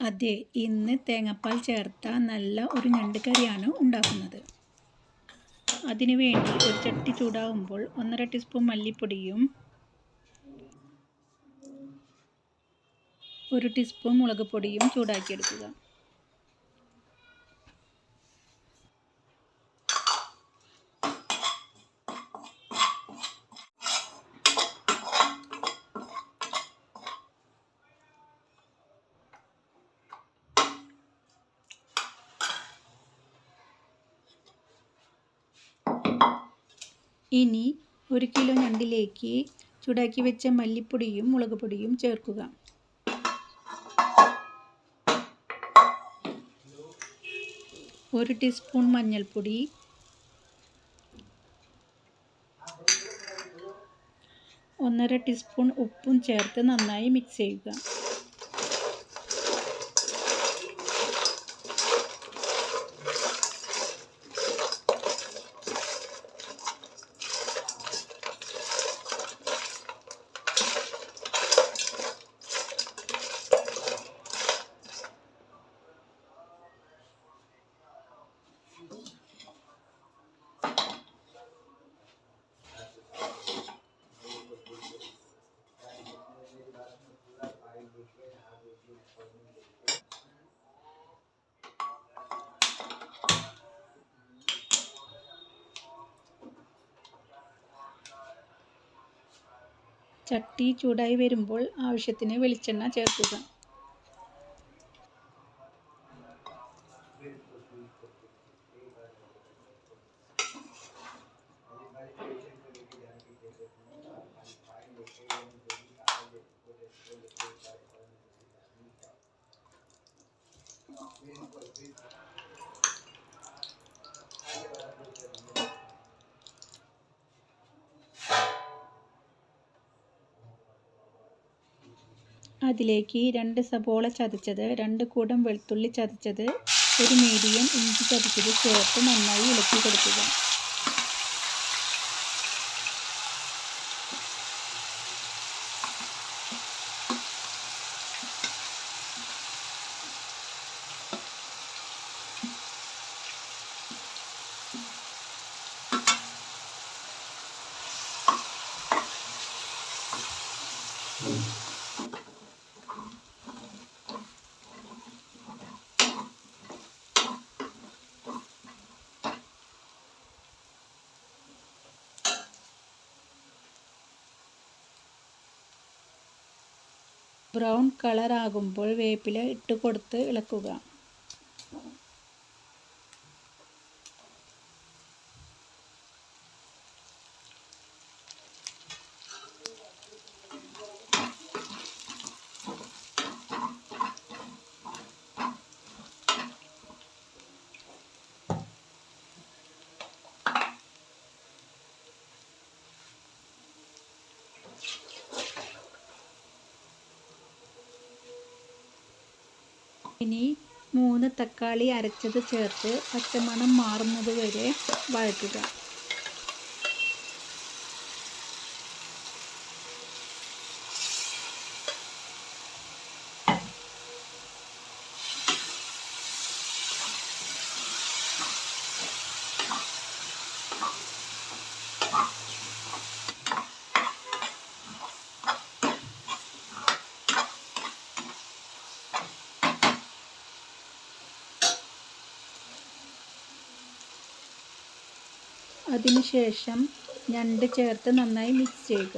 അതെ ഇന്ന് തേങ്ങാപ്പാൽ ചേർത്ത നല്ല ഒരു ഞണ്ട് കറിയാണ് ഉണ്ടാക്കുന്നത്. അതിനു വേണ്ടി ഒരു ചട്ടി ചൂടാവുമ്പോൾ ഒന്നര ടീസ്പൂൺ മല്ലിപ്പൊടിയും ഒരു ടീസ്പൂൺ മുളക് പൊടിയും ചൂടാക്കിയെടുക്കുക. ഇനി ഒരു കിലോ ഞണ്ടിലേക്ക് ചൂടാക്കി വെച്ച മല്ലിപ്പൊടിയും മുളക് പൊടിയും ചേർക്കുക. ഒരു ടീസ്പൂൺ മഞ്ഞൾപ്പൊടി. ഒന്നര ടീസ്പൂൺ ഉപ്പും ചേർത്ത് നന്നായി മിക്സ് ചെയ്യുക. ചട്ടി ചൂടായി വരുമ്പോൾ ആവശ്യത്തിന് വെളിച്ചെണ്ണ ചേർക്കുക. അതിലേക്ക് രണ്ട് സബോള ചതച്ചത് രണ്ട് കൂടം വെളുത്തുള്ളി ചതച്ചത് ഒരു മീഡിയം ഇഞ്ചി ചതച്ചത് ചേർത്ത് നന്നായി ഇളക്കി കൊടുക്കുക. ബ്രൗൺ കളർ ആകുമ്പോൾ വേപ്പില ഇട്ട് കൊടുത്ത് ഇളക്കുക ഇനി മൂന്ന് തക്കാളി അരച്ചത് ചേർത്ത് പച്ചമണം മാറുന്നത് വരെ വഴറ്റുക. അതിനുശേഷം ഞണ്ട് ചേർത്ത് നന്നായി മിക്സ് ചെയ്യുക.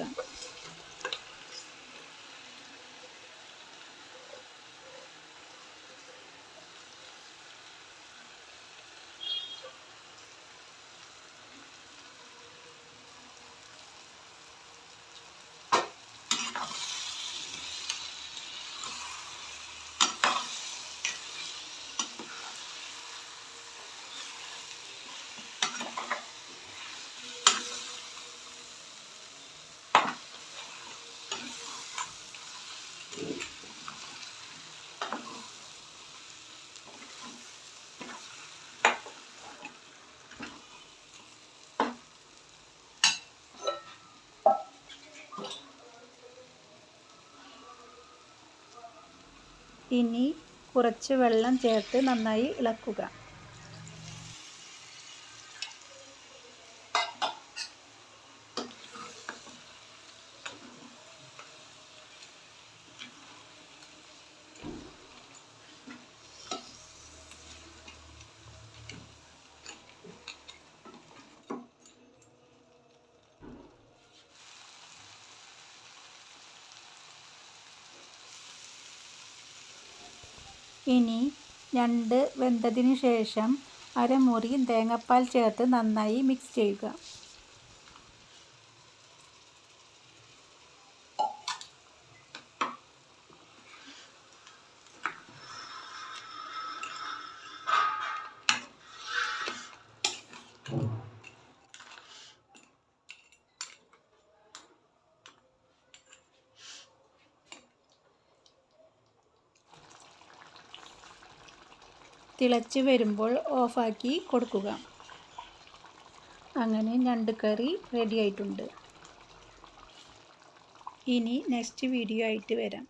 ഇനി കുറച്ച് വെള്ളം ചേർത്ത് നന്നായി ഇളക്കുക. ഇനി ഞണ്ട് വെന്തതിന് ശേഷം അരമുറി തേങ്ങാപ്പാൽ ചേർത്ത് നന്നായി മിക്സ് ചെയ്യുക. തിളച്ച് വരുമ്പോൾ ഓഫാക്കി കൊടുക്കുക. അങ്ങനെ ഞണ്ട് കറി റെഡി ആയിട്ടുണ്ട്. ഇനി നെക്സ്റ്റ് വീഡിയോ ആയിട്ട് വരാം.